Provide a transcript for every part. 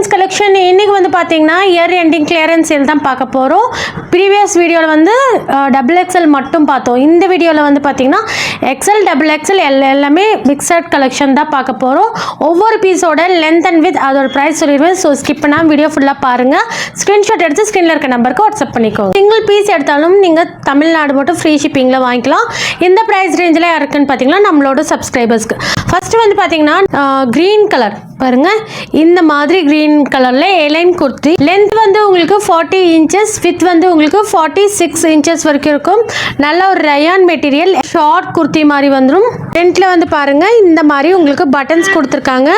friends, collection இன்றைக்கி வந்து பார்த்தீங்கன்னா இயர் எண்டிங் கிளியரன்ஸ் சேல் தான் பார்க்க போகிறோம் ப்ரீவியஸ் வீடியோவில் வந்து டபுள் எக்ஸல் மட்டும் பார்த்தோம். இந்த வீடியோவில் வந்து பார்த்தீங்கன்னா எக்ஸல் டபுள் எக்ஸல் எல் எல்லாமே மிக்சட் கலெக்ஷன் தான் பார்க்க போகிறோம் ஒவ்வொரு பீஸோட லென்த் அண்ட் வித் அதோட ப்ரைஸ் சொல்லிடுவேன். ஸோ ஸ்கிப் பண்ணாமல் வீடியோ ஃபுல்லாக பாருங்கள் ஸ்க்ரீன்ஷாட் எடுத்து ஸ்க்ரீனில் இருக்க நம்பருக்கு வாட்ஸ்அப் பண்ணிக்கோங்க சிங்கிள் பீஸ் எடுத்தாலும் நீங்கள் தமிழ்நாடு மட்டும் ஃப்ரீ ஷிப்பிங்கில் வாங்கிக்கலாம். இந்த ப்ரைஸ் ரேஞ்சில் இருக்குன்னு பார்த்தீங்கன்னா நம்மளோட சப்ஸ்கிரைபர்ஸ்க்கு ஃபஸ்ட்டு வந்து பார்த்தீங்கன்னா க்ரீன் கலர் பாருங்கள் இந்த மாதிரி க்ரீன் கலர் கலரில் ஏலைன் குர்த்தி. லென்த் வந்து உங்களுக்கு ஃபார்ட்டி இன்ச்சஸ் வித் வந்து உங்களுக்கு ஃபார்ட்டி சிக்ஸ் இன்ச்சஸ் வரைக்கும் இருக்கும். நல்ல ஒரு ரயான் மெட்டீரியல் ஷார்ட் குர்த்தி மாதிரி வந்துடும் ஃப்ரண்ட்டில் வந்து பாருங்க இந்த மாதிரி உங்களுக்கு பட்டன்ஸ் கொடுத்துருக்காங்க.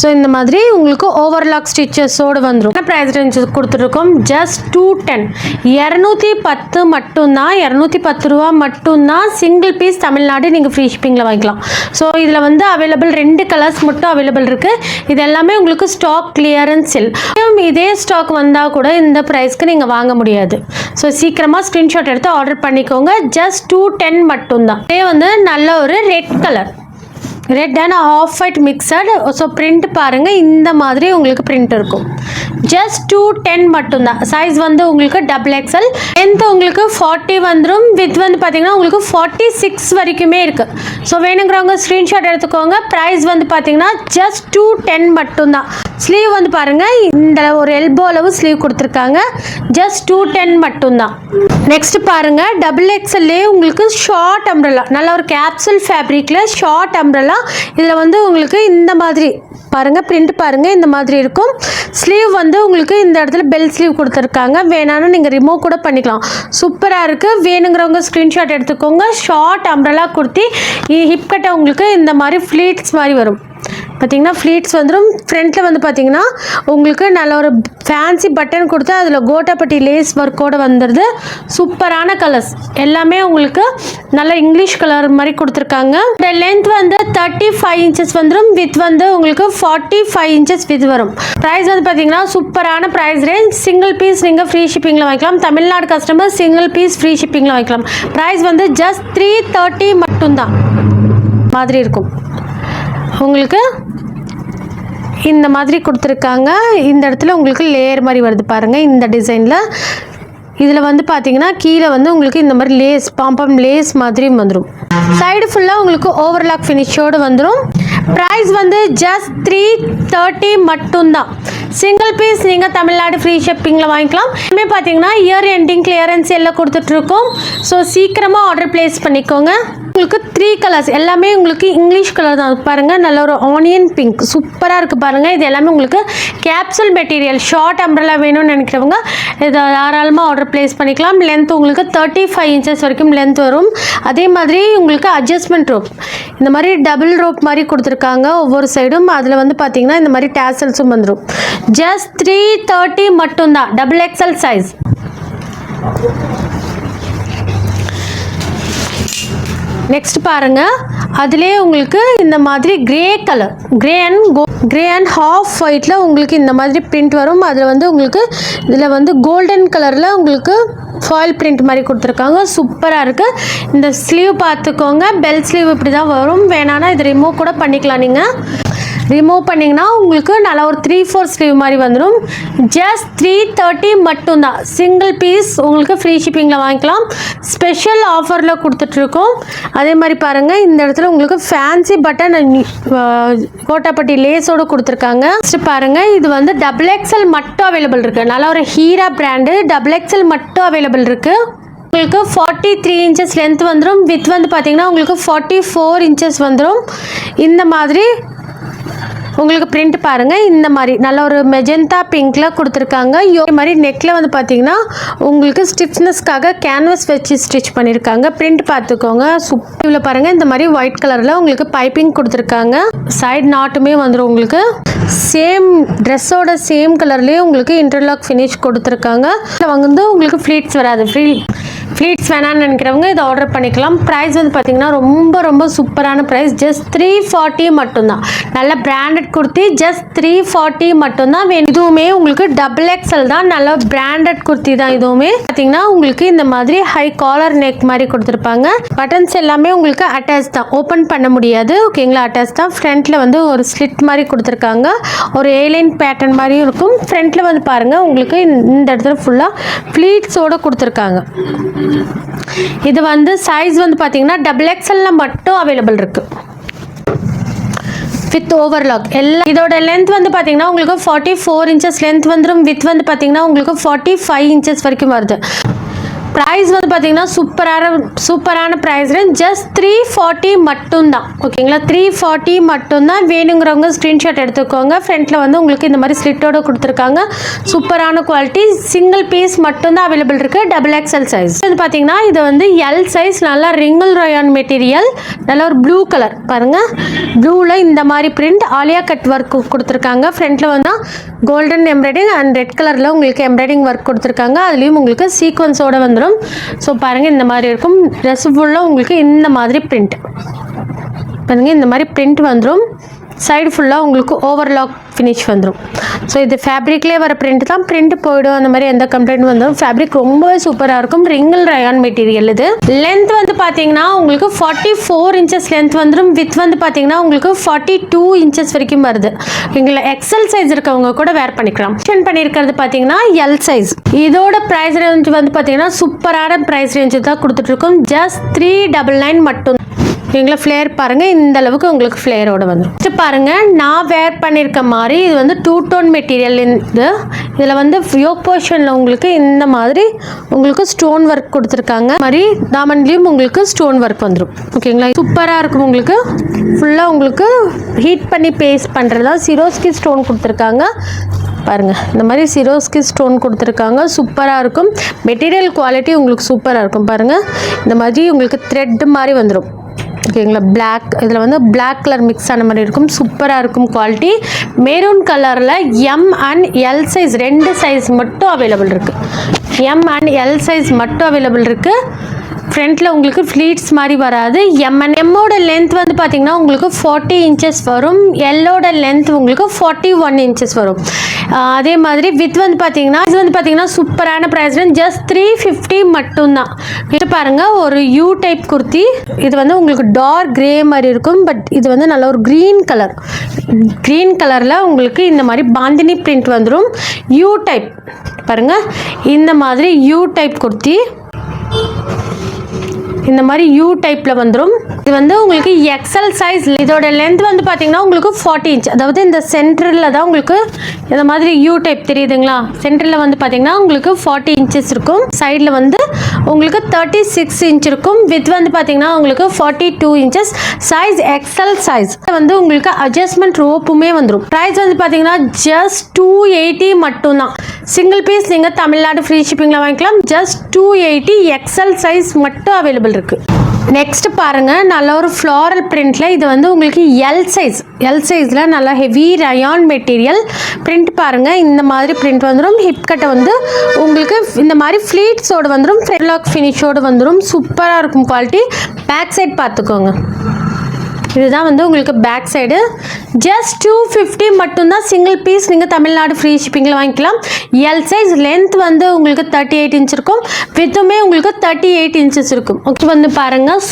ஸோ இந்த மாதிரி உங்களுக்கு ஓவர்லாக் ஸ்டிச்சஸோடு வந்துடும் ப்ரைஸ் ரேஞ்ச் கொடுத்துருக்கோம்? ஜஸ்ட் டூ டென் இரநூத்தி பத்து மட்டும்தான் இரநூத்தி பத்து ரூபா மட்டும்தான் சிங்கிள் பீஸ் தமிழ்நாடு நீங்கள் ஃப்ரீ ஷிப்பிங்கில் வாங்கிக்கலாம். ஸோ இதில் வந்து அவைலபிள் ரெண்டு கலர்ஸ் மட்டும் அவைலபிள் இருக்குது இது எல்லாமே உங்களுக்கு ஸ்டாக் கிளியரன்ஸ் செல் இதே ஸ்டாக் வந்தால் கூட இந்த ப்ரைஸ்க்கு நீங்கள் வாங்க முடியாது. ஸோ சீக்கிரமாக ஸ்க்ரீன்ஷாட் எடுத்து ஆர்டர் பண்ணிக்கோங்க. ஜஸ்ட் டூ டென் மட்டும்தான். இதே வந்து நல்ல ஒரு red colour red and off white mixed so print பாருங்கள் இந்த மாதிரி உங்களுக்கு பிரிண்ட் இருக்கும். ஜஸ்ட் டூ டென் மட்டும்தான். சைஸ் வந்து உங்களுக்கு டபுள் எக்ஸல் லென்த் உங்களுக்கு ஃபார்ட்டி வந்துடும் வித் வந்து பார்த்தீங்கன்னா உங்களுக்கு ஃபார்ட்டி சிக்ஸ் வரைக்குமே இருக்குது ஸோ வேணுங்கிறவங்க ஸ்க்ரீன்ஷாட் எடுத்துக்கோங்க. ப்ரைஸ் வந்து பார்த்தீங்கன்னா ஜஸ்ட் டூ டென் மட்டும்தான். ஸ்லீவ் வந்து பாருங்கள் இந்த ஒரு எல்போ அளவு ஸ்லீவ் கொடுத்துருக்காங்க. ஜஸ்ட் டூ டென் மட்டும்தான். நெக்ஸ்ட் பாருங்கள் டபுள் எக்ஸ்எல்லே உங்களுக்கு ஷார்ட் அம்ரலா நல்ல ஒரு கேப்சுல் ஃபேப்ரிக்கில் ஷார்ட் அம்ரலா இதில் வந்து உங்களுக்கு இந்த மாதிரி பாருங்கள் பிரிண்ட் பாருங்கள் இந்த மாதிரி இருக்கும். ஸ்லீவ் வந்து உங்களுக்கு இந்த இடத்துல பெல் ஸ்லீவ் கொடுத்துருக்காங்க. வேணாலும் நீங்கள் ரிமூவ் கூட பண்ணிக்கலாம். சூப்பராக இருக்குது வேணுங்கிறவங்க ஸ்க்ரீன்ஷாட் எடுத்துக்கோங்க. ஷார்ட் அம்ரலா குர்த்தி ஹிப் கட்டை உங்களுக்கு இந்த மாதிரி ஃப்ளீட்ஸ் மாதிரி வரும். பார்த்தீங்கன்னா ஃப்ளீட்ஸ் வந்துடும் ஃப்ரண்ட்டில் வந்து பார்த்தீங்கன்னா உங்களுக்கு நல்ல ஒரு ஃபேன்சி பட்டன் கொடுத்து அதில் கோட்டாப்பட்டி லேஸ் ஒர்க்கோடு வந்துடுது சூப்பரான கலர்ஸ் எல்லாமே உங்களுக்கு நல்ல இங்கிலீஷ் கலர் மாதிரி கொடுத்துருக்காங்க. இந்த லென்த் வந்து தேர்ட்டி ஃபைவ் இன்ச்சஸ் வந்துடும் வித் வந்து உங்களுக்கு ஃபார்ட்டி ஃபைவ் இன்ச்சஸ் வித் வரும். ப்ரைஸ் வந்து பார்த்தீங்கன்னா சூப்பரான ப்ரைஸ் ரேஞ்ச் சிங்கிள் பீஸ் நீங்கள் ஃப்ரீ ஷிப்பிங்கில் வாங்கிக்கலாம். Tamil Nadu customer single piece free ஷிப்பிங்கில் வாங்கிக்கலாம். ப்ரைஸ் வந்து ஜஸ்ட் த்ரீ தேர்ட்டி மட்டும்தான். மாதிரி இருக்கும். உங்களுக்கு இந்த மாதிரி கொடுத்துருக்காங்க. இந்த இடத்துல உங்களுக்கு லேயர் மாதிரி வருது பாருங்கள் இந்த டிசைனில் இதில் வந்து பார்த்தீங்கன்னா கீழே வந்து உங்களுக்கு இந்த மாதிரி லேஸ் பாம்பம் லேஸ் மாதிரி வந்துடும் சைடு ஃபுல்லாக உங்களுக்கு ஓவர்லாக் ஃபினிஷோடு வந்துடும் ப்ரைஸ் வந்து ஜஸ்ட் த்ரீ தேர்ட்டி மட்டும்தான். சிங்கிள் பீஸ் நீங்கள் தமிழ்நாடு ஃப்ரீ ஷிப்பிங்கில் வாங்கிக்கலாம். இனிமேல் பார்த்தீங்கன்னா இயர் எண்டிங் கிளியரன்ஸ் எல்லாம் கொடுத்துட்ருக்கோம் ஸோ சீக்கிரமாக ஆர்டர் ப்ளேஸ் பண்ணிக்கோங்க. உங்களுக்கு த்ரீ கலர்ஸ் எல்லாமே உங்களுக்கு இங்கிலீஷ் கலர் தான். பாருங்கள் நல்ல ஒரு ஆனியன் பிங்க் சூப்பராக இருக்குது பாருங்கள் இது எல்லாமே உங்களுக்கு கேப்சூல் மெட்டீரியல் ஷார்ட் அம்ப்ரலா வேணும்னு நினைக்கிறவங்க இதை தாராளமாக ஆர்டர் ப்ளேஸ் பண்ணிக்கலாம். லென்த் உங்களுக்கு தேர்ட்டி ஃபைவ் இன்ச்சஸ் வரைக்கும் லென்த் வரும். அதே மாதிரி உங்களுக்கு அட்ஜஸ்ட்மெண்ட் ரோப் இந்த மாதிரி டபுள் ரோப் மாதிரி கொடுத்துருக்காங்க ஒவ்வொரு சைடும் அதில் வந்து பார்த்தீங்கன்னா இந்த மாதிரி டேசல்ஸும் வந்துடும் ஜஸ்ட் த்ரீ தேர்ட்டி மட்டும்தான். டபுள் எக்ஸல் சைஸ் நெக்ஸ்ட் பாருங்க. அதுலேயே உங்களுக்கு இந்த மாதிரி கிரே கலர் கிரே அண்ட் கோ கிரே அண்ட் ஹாஃப் ஒயிட்டில் உங்களுக்கு இந்த மாதிரி பிரிண்ட் வரும். அதில் வந்து உங்களுக்கு இதில் வந்து கோல்டன் கலரில் உங்களுக்கு ஃபாயில் பிரிண்ட் மாதிரி கொடுத்துருக்காங்க. சூப்பராக இருக்குது இந்த ஸ்லீவ் பார்த்துக்கோங்க. பெல் ஸ்லீவ் இப்படி தான் வரும். வேணான்னா இது ரிமூவ் கூட பண்ணிக்கலாம் நீங்கள் ரிமூவ் பண்ணிங்கன்னா உங்களுக்கு நல்லா ஒரு த்ரீ ஃபோர் ஸ்லீவ் மாதிரி வந்துடும் ஜஸ்ட் த்ரீ தேர்ட்டி மட்டும்தான். சிங்கிள் பீஸ் உங்களுக்கு ஃப்ரீ ஷிப்பிங்கில் வாங்கிக்கலாம். ஸ்பெஷல் ஆஃபரில் கொடுத்துட்ருக்கோம். அதே மாதிரி பாருங்கள் இந்த இடத்துல உங்களுக்கு ஃபேன்சி பட்டன் கோட்டாப்பட்டி லேஸோடு கொடுத்துருக்காங்க. ஃபஸ்ட்டு பாருங்கள் இது வந்து டபுள் எக்ஸல் மட்டும் அவைலபிள் இருக்குது நல்லா ஒரு ஹீரா பிராண்டு டபுள் எக்ஸல் மட்டும் அவைலபிள் இருக்குது உங்களுக்கு ஃபார்ட்டி த்ரீ இன்ச்சஸ் லென்த் வந்துடும் வித் வந்து பார்த்தீங்கன்னா உங்களுக்கு ஃபார்ட்டி ஃபோர் இன்ச்சஸ் வந்துடும் இந்த மாதிரி உங்களுக்கு பிரிண்ட் பாருங்கள் இந்த மாதிரி நல்ல ஒரு மெஜெந்தா பிங்க்ல கொடுத்துருக்காங்க. யோ இது மாதிரி நெக்கில் வந்து பார்த்தீங்கன்னா உங்களுக்கு ஸ்டிச்னஸ்க்காக கேன்வஸ் வச்சு ஸ்டிச் பண்ணியிருக்காங்க பிரிண்ட் பார்த்துக்கோங்க சூப்பரில் பாருங்கள் இந்த மாதிரி ஒயிட் கலரில் உங்களுக்கு பைப்பிங் கொடுத்துருக்காங்க. சைடு நாட்டுமே வந்துடும் உங்களுக்கு. சேம் ட்ரெஸ்ஸோட சேம் கலர்லேயே உங்களுக்கு இன்டர்லாக் ஃபினிஷ் கொடுத்துருக்காங்க. இதில் வந்து உங்களுக்கு ஃப்ளீட்ஸ் வராது. ஃப்ரீ ஃப்ளீட்ஸ் வேணாம்னு நினைக்கிறவங்க இதை ஆர்டர் பண்ணிக்கலாம். ப்ரைஸ் வந்து பார்த்தீங்கன்னா ரொம்ப ரொம்ப சூப்பரான ப்ரைஸ் ஜஸ்ட் த்ரீ ஃபார்ட்டி மட்டும்தான். நல்ல branded kurti just three forty மட்டும்தான் வேணும். இதுவுமே உங்களுக்கு டபுள் எக்ஸல் தான். நல்ல பிராண்டட் குர்த்தி தான் இதுவுமே. பார்த்தீங்கன்னா உங்களுக்கு இந்த மாதிரி ஹை காலர் நெக் மாதிரி கொடுத்துருப்பாங்க. பட்டன்ஸ் எல்லாமே உங்களுக்கு அட்டாச் தான். ஓப்பன் பண்ண முடியாது. ஓகேங்களா அட்டாச் தான். ஃப்ரண்ட்டில் வந்து ஒரு ஸ்லிட் மாதிரி கொடுத்துருக்காங்க. ஒரு ஏலைன் பேட்டர்ன் மாதிரியும் இருக்கும். ஃப்ரண்ட்டில் வந்து பாருங்கள் உங்களுக்கு இந்த இடத்துல ஃபுல்லாக ஃப்ளீட்ஸோடு கொடுத்துருக்காங்க. இது வந்து சைஸ் வந்து பார்த்தீங்கன்னா டபுள் எக்ஸ்எல்ல மட்டும் அவைலபிள் இருக்குது வித் ஓவர்லாக் எல்லாம் இதோட லென்த் வந்து பார்த்தீங்கன்னா உங்களுக்கு ஃபார்ட்டி ஃபோர் இன்ச்சஸ் லென்த் வந்துடும் வித் வந்து பார்த்தீங்கன்னா உங்களுக்கு ஃபார்ட்டி ஃபைவ் இன்ச்சஸ் வரைக்கும் வருது. ப்ரைஸ் வந்து பார்த்தீங்கன்னா சூப்பரான சூப்பரான price range just three forty மட்டும்தான். ஓகேங்களா த்ரீ ஃபார்ட்டி மட்டும்தான் வேணுங்கிறவங்க ஸ்க்ரீன்ஷாட் எடுத்துக்கோங்க. ஃப்ரண்ட்டில் வந்து உங்களுக்கு இந்த மாதிரி ஸ்லிட்டோடு கொடுத்துருக்காங்க. சூப்பரான குவாலிட்டி சிங்கிள் பீஸ் மட்டும்தான் அவைலபிள் இருக்குது டபுள் எக்ஸ்எல் சைஸ் வந்து பார்த்தீங்கன்னா இது வந்து எல் சைஸ் நல்லா ரிங்கிள் ரயான் மெட்டீரியல் நல்லா ஒரு ப்ளூ கலர் பாருங்கள் ப்ளூவில் இந்த மாதிரி பிரிண்ட் ஆலியா கட் ஒர்க் கொடுத்துருக்காங்க. ஃப்ரண்ட்டில் வந்து கோல்டன் எம்ப்ராய்டிங் அண்ட் ரெட் கலரில் உங்களுக்கு எம்ப்ராய்டிங் ஒர்க் கொடுத்துருக்காங்க. அதுலேயும் உங்களுக்கு சீக்வன்ஸோட வந்துடும் ஸோ பாருங்கள் இந்த மாதிரி இருக்கும். ட்ரெஸ் ஃபுல்லாக உங்களுக்கு இந்த மாதிரி பிரிண்ட் பாருங்க இந்த மாதிரி பிரிண்ட் வந்துடும் சைடு ஃபுல்லாக உங்களுக்கு ஓவர்லாக் ஃபினிஷ் வந்துடும் ஸோ இது ஃபேப்ரிக்லேயே வர பிரிண்ட் தான். பிரிண்ட் போயிடும். அந்த மாதிரி எந்த கம்ப்ளைண்ட் வந்துடும் ஃபேப்ரிக் ரொம்பவே சூப்பராக இருக்கும். ரிங்கிள் ரயான் மெட்டீரியல் இது. லென்த் வந்து பார்த்தீங்கன்னா உங்களுக்கு ஃபார்ட்டி ஃபோர் இன்ச்சஸ் லென்த் வந்துடும் வித் வந்து பார்த்தீங்கன்னா உங்களுக்கு ஃபார்ட்டி டூ இன்ச்சஸ் வரைக்கும் வருது. எங்களை எக்ஸல் சைஸ் இருக்கவங்க கூட வேர் பண்ணிக்கலாம். ஆப்ஷன் பண்ணியிருக்கிறது பார்த்தீங்கன்னா எல் சைஸ் இதோட ப்ரைஸ் ரேஞ்ச் வந்து பார்த்தீங்கன்னா சூப்பரான ப்ரைஸ் ரேஞ்சு தான் கொடுத்துட்ருக்கோம் ஜஸ்ட் த்ரீ டபுள் நைன் மட்டும். எங்களை ஃப்ளேர் பாருங்கள் இந்த அளவுக்கு உங்களுக்கு ஃப்ளேரோட வந்துடும் ஃபஸ்ட்டு பாருங்கள் நான் வேர் பண்ணியிருக்க மாதிரி இது வந்து டூ டோன் மெட்டீரியல் இது இதில் வந்து யோக் போர்ஷனில் உங்களுக்கு இந்த மாதிரி உங்களுக்கு ஸ்டோன் ஒர்க் கொடுத்துருக்காங்க. மாதிரி தாமன்லேயும் உங்களுக்கு ஸ்டோன் ஒர்க் வந்துடும் ஓகேங்களா சூப்பராக இருக்கும் உங்களுக்கு. ஃபுல்லாக உங்களுக்கு ஹீட் பண்ணி பேஸ்ட் பண்ணுறது தான் சிரோஸ்கி ஸ்டோன் கொடுத்துருக்காங்க. பாருங்கள் இந்த மாதிரி சிரோஸ்கி ஸ்டோன் கொடுத்துருக்காங்க. சூப்பராக இருக்கும். மெட்டீரியல் குவாலிட்டி உங்களுக்கு சூப்பராக இருக்கும். பாருங்கள் இந்த மாதிரி உங்களுக்கு த்ரெட் மாதிரி வந்துடும் ஓகேங்களா? பிளாக் இதில் வந்து பிளாக் கலர் மிக்ஸ் ஆன மாதிரி இருக்கும். சூப்பராக இருக்கும் குவாலிட்டி மெரூன் கலரில் எம் அண்ட் எல் சைஸ் ரெண்டு சைஸ் மட்டும் அவைலபிள் இருக்குது எம் அண்ட் எல் சைஸ் மட்டும் அவைலபிள் இருக்குது ஃப்ரண்ட்டில் உங்களுக்கு ஃப்ளீட்ஸ் மாதிரி வராது. எம்என் எம்மோட லென்த் வந்து பார்த்தீங்கன்னா உங்களுக்கு ஃபார்ட்டி இன்ச்சஸ் வரும். எல்லோட லென்த் உங்களுக்கு ஃபார்ட்டி ஒன் இன்ச்சஸ் வரும் அதே மாதிரி வித் வந்து பார்த்தீங்கன்னா இது வந்து பார்த்தீங்கன்னா சூப்பரான ப்ரைஸ் ஜஸ்ட் த்ரீ ஃபிஃப்டி மட்டும்தான். இது பாருங்கள் ஒரு யூ டைப் குர்த்தி. இது வந்து உங்களுக்கு டார்க் க்ரே மாதிரி இருக்கும் பட் இது வந்து நல்ல ஒரு க்ரீன் கலர் க்ரீன் கலரில் உங்களுக்கு இந்த மாதிரி பாந்தினி பிரிண்ட் வந்துடும் யூ டைப் பாருங்கள் இந்த மாதிரி யூ டைப் குர்த்தி. இந்த மாதிரி யூ டைப்பில் வந்துடும் இது வந்து உங்களுக்கு எக்ஸல் சைஸ் இதோட லென்த் வந்து பார்த்தீங்கன்னா உங்களுக்கு ஃபார்ட்டி இன்ச் அதாவது இந்த சென்டரில் தான் உங்களுக்கு இந்த மாதிரி யூ டைப் தெரியுதுங்களா? சென்டரில் வந்து பார்த்தீங்கன்னா உங்களுக்கு ஃபார்ட்டி இன்ச்சஸ் இருக்கும். சைடில் வந்து உங்களுக்கு தேர்ட்டி சிக்ஸ் இன்ச் இருக்கும். வித் வந்து பார்த்தீங்கன்னா உங்களுக்கு forty two inches size XL size வந்து உங்களுக்கு அட்ஜஸ்ட்மெண்ட் ரோப்புமே வந்துடும் ப்ரைஸ் வந்து பார்த்தீங்கன்னா ஜஸ்ட் டூ எயிட்டி மட்டும்தான். சிங்கிள் பீஸ் நீங்கள் தமிழ்நாடு ஃப்ரீ ஷிப்பிங்கில் வாங்கிக்கலாம். Just two eighty XL size மட்டும் அவைலபிள் இருக்குது நெக்ஸ்ட் பாருங்கள் நல்ல ஒரு ஃப்ளாரல் பிரிண்ட்ல இது வந்து உங்களுக்கு எல் சைஸ் எல் சைஸில் நல்லா ஹெவி ரயான் மெட்டீரியல் பிரிண்ட் பாருங்கள் இந்த மாதிரி பிரிண்ட் வந்துடும் ஹிப் கட்டை வந்து உங்களுக்கு இந்த மாதிரி ஃப்ளீட்ஸோடு வந்துடும் ஃப்ரெட்லாக் ஃபினிஷோடு வந்துடும் சூப்பராக இருக்கும் குவாலிட்டி பேக் சைட் பார்த்துக்கோங்க இதுதான் வந்து உங்களுக்கு back side just two fifty மட்டும்தான் சிங்கிள் பீஸ் நீங்கள் தமிழ்நாடு ஃப்ரீ ஷிப்பிங்கில் வாங்கிக்கலாம். எல் சைஸ் லென்த் வந்து உங்களுக்கு தேர்ட்டி எயிட் இன்ச் இருக்கும் வித்துமே உங்களுக்கு தேர்ட்டி எயிட் இன்ச்சஸ் இருக்கும். ஓகே வந்து பாருங்கள்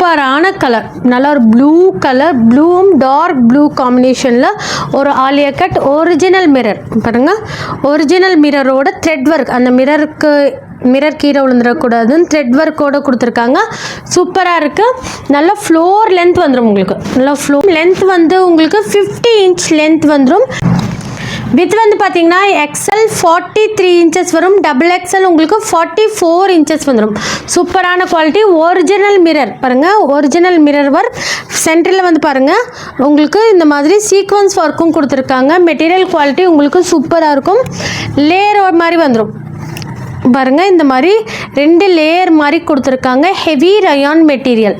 சூப்பரான கலர் நல்லா ஒரு ப்ளூ கலர் ப்ளூவும் டார்க் ப்ளூ காம்பினேஷனில் ஒரு ஆலியா கட் ஒரிஜினல் மிரர் பாருங்கள் ஒரிஜினல் மிரரோட த்ரெட் ஒர்க் அந்த மிரருக்கு மிரர் கீழே விழுந்துடக்கூடாதுன்னு த்ரெட் ஒர்க்கோட கொடுத்துருக்காங்க. சூப்பராக இருக்குது நல்ல ஃப்ளோர் லென்த் வந்துடும் உங்களுக்கு. நல்லா ஃப்ளோர் லென்த் வந்து உங்களுக்கு ஃபிஃப்டி இன்ச் லென்த் வந்துடும் வித் வந்து பார்த்தீங்கன்னா எக்ஸல் ஃபார்ட்டி த்ரீ இன்ச்சஸ் வரும். டபுள் எக்ஸல் உங்களுக்கு ஃபார்ட்டி ஃபோர் இன்ச்சஸ் வந்துடும் சூப்பரான குவாலிட்டி ஒரிஜினல் மிரர் பாருங்கள் ஒரிஜினல் மிரர் ஒர்க் சென்டரில் வந்து பாருங்கள் உங்களுக்கு இந்த மாதிரி சீக்வன்ஸ் ஒர்க்கும் கொடுத்துருக்காங்க. மெட்டீரியல் குவாலிட்டி உங்களுக்கு சூப்பராக இருக்கும். லேயர் மாதிரி வந்துடும் பாருங்கள் இந்த மாதிரி ரெண்டு லேயர் மாதிரி கொடுத்துருக்காங்க. ஹெவி ரயான் மெட்டீரியல்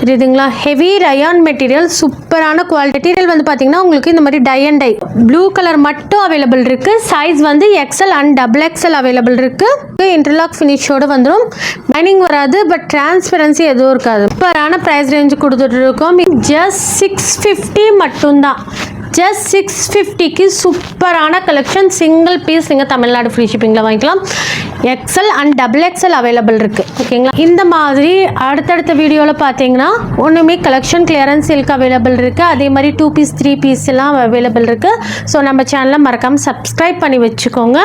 தெரியுதுங்களா ஹெவி ரயான் மெட்டீரியல் சூப்பரான குவாலிட்டி மெட்டீரியல் வந்து பார்த்தீங்கன்னா உங்களுக்கு இந்த மாதிரி tie and tie blue colour மட்டும் அவைலபிள் இருக்கு. சைஸ் வந்து XL and double XL available இருக்கு. இன்டர்லாக் ஃபினிஷோடு வந்துடும் மைனிங் வராது பட் டிரான்ஸ்பரன்சி எதுவும் இருக்காது. சூப்பரான ப்ரைஸ் ரேஞ்சு கொடுத்துட்டு இருக்கோம் ஜஸ்ட் சிக்ஸ் ஃபிஃப்டி மட்டும்தான் ஜஸ்ட் சிக்ஸ் ஃபிஃப்டிக்கு சூப்பரான கலெக்ஷன் சிங்கிள் பீஸ் நீங்கள் தமிழ்நாடு ஃப்ரீ ஷிப்பிங்கில் வாங்கிக்கலாம். XL and double XL available இருக்குது ஓகேங்களா இந்த மாதிரி அடுத்தடுத்த வீடியோவில் பார்த்தீங்கன்னா ஒன்றுமே கலெக்ஷன் கிளியரன்ஸ் சில்க் அவைலபிள் இருக்குது அதே மாதிரி டூ பீஸ் த்ரீ பீஸ் எல்லாம் அவைலபிள் இருக்குது ஸோ நம்ம சேனலை மறக்காமல் சப்ஸ்கிரைப் பண்ணி வச்சுக்கோங்க.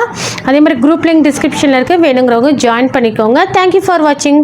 அதே மாதிரி குரூப் லிங்க் டிஸ்கிரிப்ஷனில் இருக்குது வேணுங்கிறவங்க ஜாயின் பண்ணிக்கோங்க. தேங்க்யூ ஃபார் வாட்சிங்